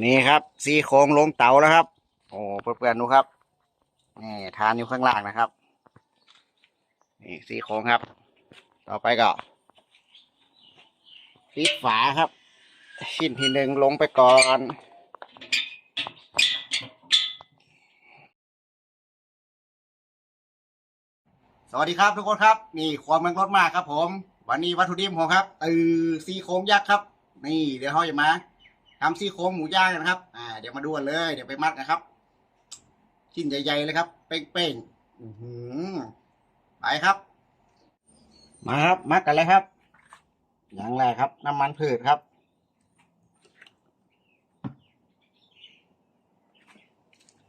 นี่ครับซี่โครงลงเตาแล้วครับ โอ้เพื่อนๆดูครับนี่ทานอยู่ข้างล่างนะครับ นี่ซี่โครงครับ ต่อไปก็ปิดฝาครับ ชิ้นที่หนึ่งลงไปก่อนสวัสดีครับทุกคนครับนี่ความมันรถมากครับผม วันนี้วัตถุดิบของครับตือซี่โครงยักษ์ครับ นี่เดี๋ยวเขาจะมา ทำซี่โครงหมูย่างกันครับ อ่า เดี๋ยวมาดูกันเลย เดี๋ยวไปมัดนะครับ ชิ้นใหญ่ๆเลยครับ เป้งๆอือหือไปครับ มาครับ มัดกันเลยครับ อย่างแรกครับ น้ำมันพืชครับ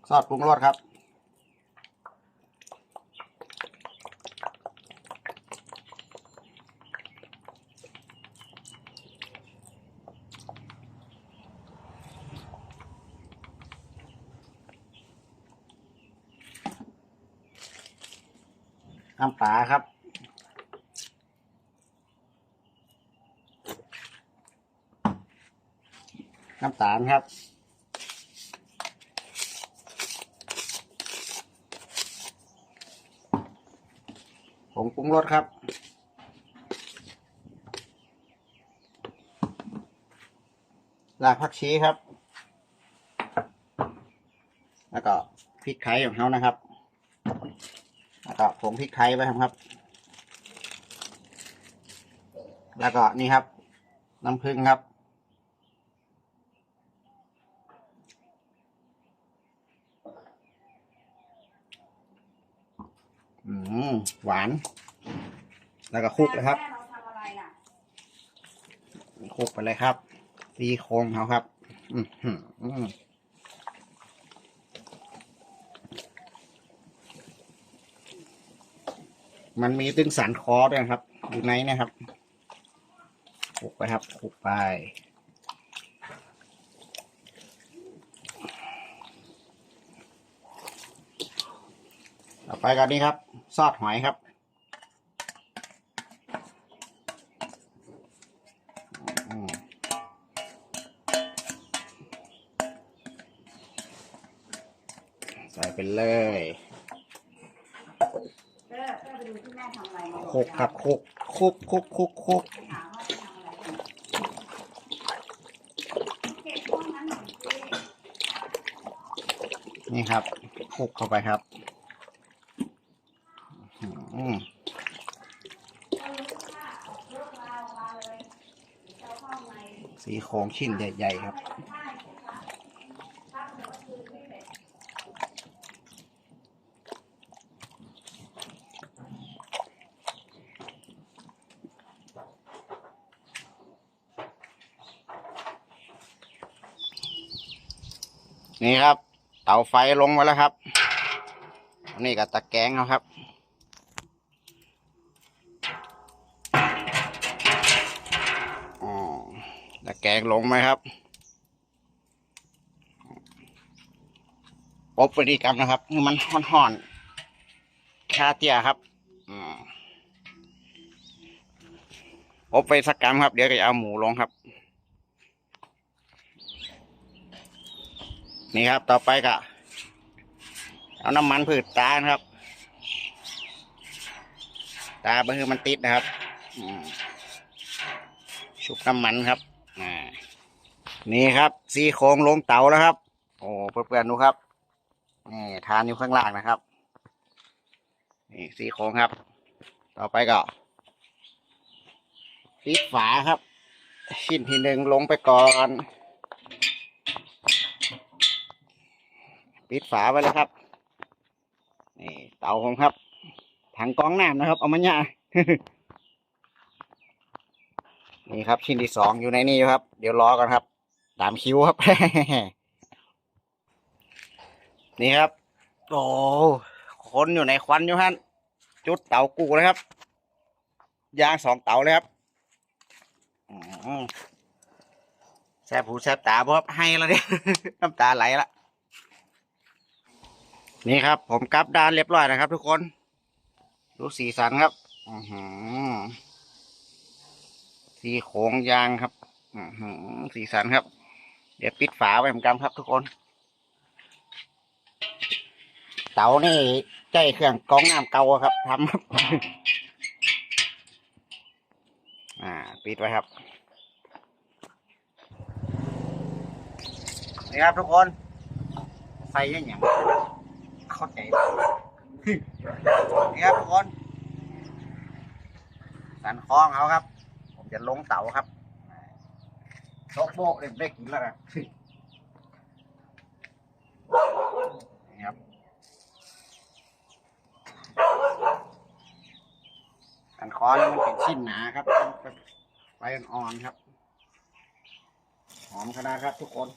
ซอสปรุงรสครับ น้ำปลาครับน้ำตาลครับ ผงปรุงรสครับรากผักชีครับ แล้วก็พริกไทยของเขานะครับ แล้วก็ผงพริกไทยไปครับ แล้วก็นี่ครับ น้ำผึ้งครับ อืมหวาน แล้วก็คลุกเลยครับแม่เราทำอะไรน่ะคลุกไปเลยครับ ซีโครงเขาครับ อือหือ มันมีตึงสันคอด้วยครับ อยู่ในนะครับคลุกไปครับคลุกไป ต่อไปกันนี้ครับ ซอสหอยครับใส่ไปเลย ออเออไปดูที่แม่ทำอะไรมาคกครับคกคุกคุกคุกคุกถามว่าจะทำอะไรกันเก็บห้องนั้นหน่อยสินี่ครับคลุกเข้าไปครับสีโครงชิ้นใหญ่ ๆ ครับ ใช่ค่ะถ้าเกิดว่าคืนไม่เสร็จ นี่ครับ เตาไฟลงมาแล้วครับ นี่กับตะแกรงครับอ๋อตะแกรงลงไหมครับปบพฤติกรรมนะครับคือมันห่อนๆคาเตียครับอบไปสักกรรมครับ เดี๋ยวจะเอาหมูลงครับ นี่ครับ ต่อไปก็เอาน้ำมันพืชตาครับ ตาเพื่อมันติดนะครับชุบน้ำมันครับนี่ครับซี่โครงลงเตาแล้วครับ โอ้เพื่อนๆดูครับนี่ทานอยู่ข้างล่างนะครับนี่ซี่โครงครับ ต่อไปก็ปิดฝาครับ ชิ้นที่หนึ่งลงไปก่อน ปิดฝาไว้เลยครับนี่เตาผมครับ ถังกองน้ำนะครับ เอามาเนี่ยนี่ครับ ชิ้นที่สองอยู่ในนี่อยู่ครับ เดี๋ยวรอกันครับ ตามคิวครับ นี่ครับ โอ้คนอยู่ในควันอยู่ฮะจุดเตากูเลยครับยางสองเตาเลยครับแซบหูแซบตาเพราะให้แล้วเนี่ยน้ำตาไหลละ นี่ครับ ผมกลับด้านเรียบร้อยนะครับ ทุกคน ดูสีสันครับสีโขงยางครับสีสันครับ เดี๋ยวปิดฝาไว้เหมือนกันครับ ทุกคน เตานี่ใช้เครื่องกองน้ำเก่าครับทำครับ อ่า ปิดไว้ครับนี่ครับทุกคน ใส่ยังไง ข้าใจนี่ครับทุกคน สันคล้องเขาครับ ผมจะลงเต่าครับโต๊ะโบกเด็กได้กินแล้วนะนี่ครับสันคอนี่มันเป็นชิ้นหนาครับไฟอ่อนๆครับ หอมขนาดครับทุกคน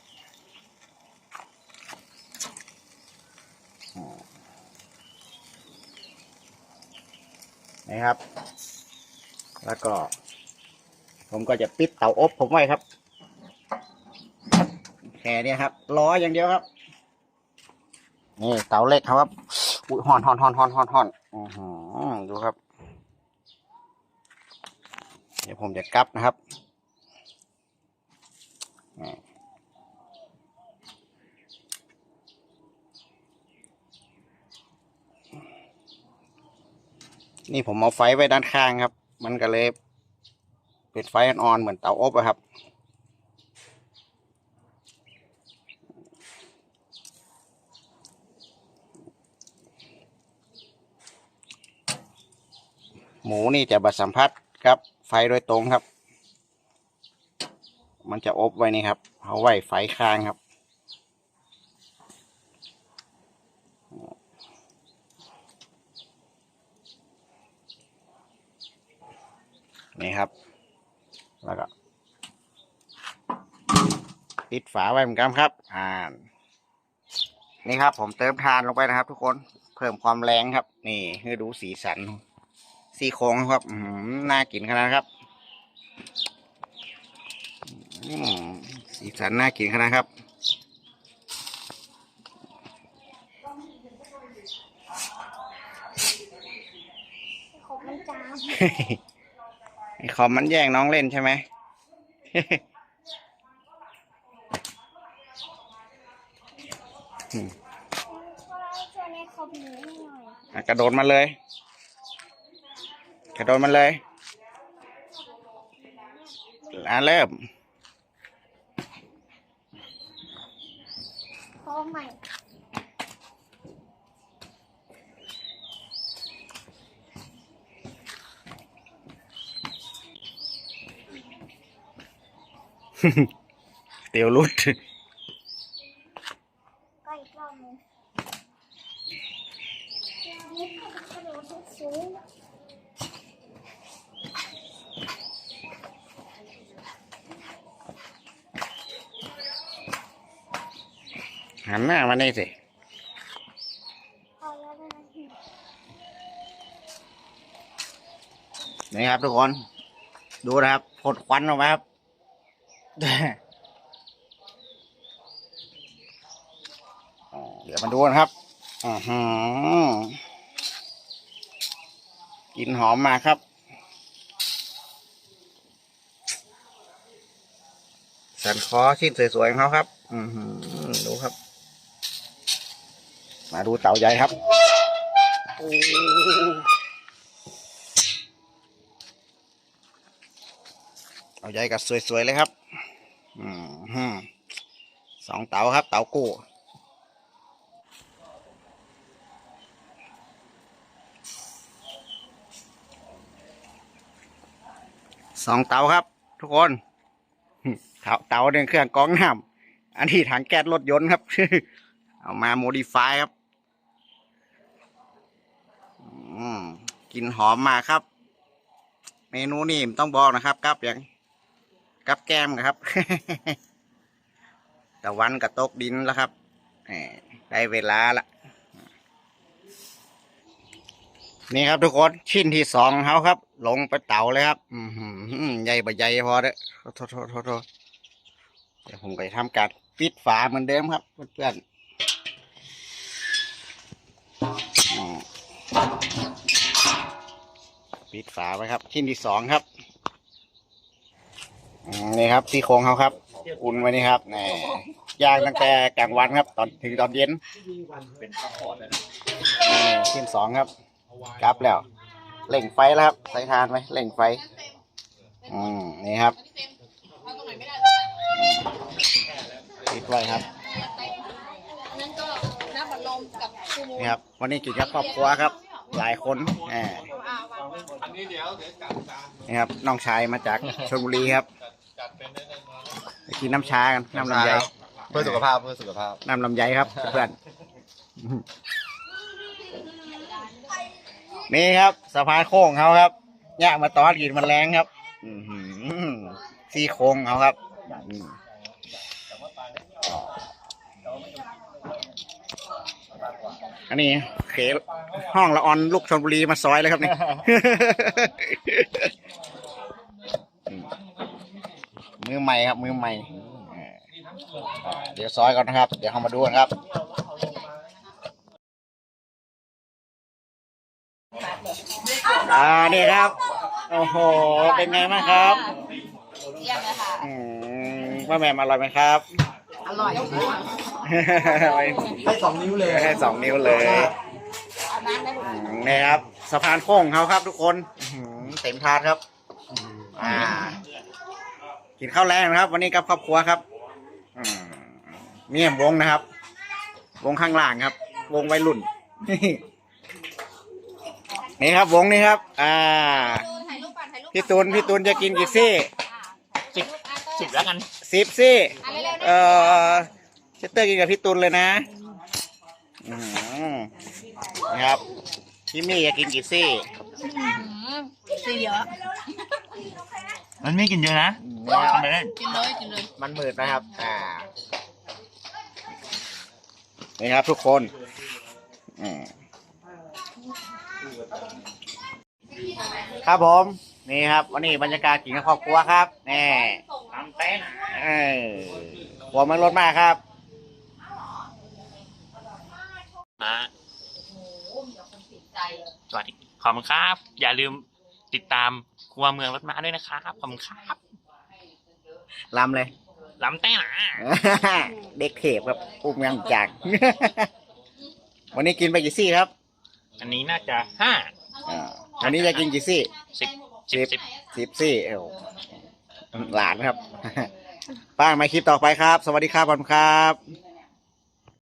นะครับ แล้วก็ ผมก็จะปิดเตาอบผมไว้ครับแค่เนี้ครับล้ออย่างเดียวครับนี่เตาเล็กครับอุ้ยหอนหอนหอนหอนหอนหอนอือดูครับ เดี๋ยวผมจะกลับนะครับนี่ นี่ผมเอาไฟไว้ด้านข้างครับ มันก็เลยเป็นไฟอ่อนๆเหมือนเตาอบอะครับหมูนี่จะบัดสัมผัสครับ ไฟโดยตรงครับ มันจะอบไว้นี่ครับ เอาไว้ไฟค้างครับ นี่ครับ แล้วก็ปิดฝาไว้เหมือนกันครับ อ่า นี่ครับ ผมเติมทานลงไปนะครับ ทุกคนเพิ่มความแรงครับ นี่ให้ดูสีสันซี่โครงครับอืมน่ากินขนาดครับอืมสีสันน่ากินขนาดครับขบมันจา คอมมันแย่งน้องเล่นใช่ไหม ช่วยในคอมหนูให้หน่อยอะกระโดดมาเลย กระโดดมาเลยอะเริ่มพอใหม่ เตียวรุดก็อีกรอบหนึงนี่กระโดดสูงหันหน้ามานี่สิน,นี่ครับทุกคน ดูนะครับผดควันออกมาครับ เดี๋ยวมาดูนะครับอือหือกลินหอมมาครับ สันคอชิ้นสวยๆของเขาครับ อือหือดูครับ มาดูเต่าใหญ่ครับโอ้เต่าใหญ่กับสวยๆเลยครับ สองเต่าครับ เต่ากู้สองเตาครับ ทุกคนเตาเตาหนึ่งเครื่องกองน้ำอันที่ถังแก๊สรถยนต์ครับ เอามาโมดิฟายครับอืมกินหอมมาครับ เมนูนี่ต้องบอกนะครับกับอย่าง กับแก้มนะครับตะวันกับตกดินแล้วครับได้เวลาละนี่ครับทุกคนชิ้นที่สองเขาครับ ลงไปเต่าเลยครับใหญ่บะใหญ่พอเด้อโทษโทษโทษโทษเดี๋ยวผมไปทำการปิดฝาเหมือนเดิมครับเพื่อนๆปิดฝาไว้ครับชิ้นที่สองครับ อืมนี่ครับที่โครงเขาครับ อุ่นไว้นี่ครับแหน่ย่างตั้งแต่กลางวันครับ ตอนถึงตอนเย็นเป็นข้าวขอดเลยนะนี่ชิ้นสองครับกลับแล้วเล่งไฟแล้วครับใส่ทานไว้เล่งไฟ อืมนี่ครับปิดไว้ครับ นั่นก็น้ำบัดลมกับคูมูนี่ครับ วันนี้กินกับครอบครัวครับ หลายคนแหมอันนี้เดี๋ยวเดี๋ยวจัดการนี่ครับน้องชายมาจากชลบุรีครับ ได้เลยมาไปกินน้ำชากันน้ำลำไยเพื่อสุขภาพเพื่อสุขภาพ น้ำลำไยครับเพื่อนนี่ครับสะพานโค้งเขาครับย่างมาตอนกินมันแรงครับอือหือซี่โครงเขาครับอืมอันนี้เขห้องละออนลูกชนบุรีมาซอยเลยครับนี่ อืมมือ ใหม่ครับมือใหม่อ่าเดี๋ยวซอยก่อนนะครับ เดี๋ยวเรามาดูกันครับอ่านี่ครับ โอ้โห เป็นไงบ้างครับเยี่ยมเลยค่ะอืมว่าแม่มอร่อยไหมครับ อร่อยให้สองนิ้วเลยให้สองนิ้วเลยเอาน้ำได้อืมนี่ครับ สะพานโค้งเขาครับทุกคนอื้อหือเต็มทานครับ อ่า กินข้าวแรงนะครับ วันนี้กับครอบครัวครับอืมเนี่ยวงนะครับ วงข้างล่างครับ วงวัยรุ่น นี่ครับวงนี้ครับ อ่าถ่ายรูปก่อนถ่ายรูปพี่ตูนพี่ตูนจะกินกี่ซี่สิบสิบแล้วกันสิบซี่อะเร็วๆนะเอ่อเชสเตอร์กินกับพี่ตุลเลยนะอืมนะครับพี่มี่จะกินกี่ซี่สีเยอะ มันไม่กินเยอะนะนะครับทำไปได้กินเลยกินเลยมันมืดนะครับ อ่า นี่ครับทุกคนอืมครับผม นี่ครับ วันนี้บรรยากาศกินกับครอบครัวครับนี่ตามเต้นเออหัวมันรถมากครับนะใจสวัสดีขอบคุณครับ อย่าลืม ติดตามครัวเมืองรถม้าด้วยนะครับขอบคุณครับลำเลยล้ำแต้หนาเด็กเทพครับอุ้มยังจักวันนี้กินไปกี่ซี่ครับอันนี้น่าจะห้าอ่าวันนี้จะกินกี่ซี่สิบสิบสิบสิบซี่เอ้าหลานครับ ป้ามาคลิปต่อไปครับ สวัสดีครับขอบคุณครับ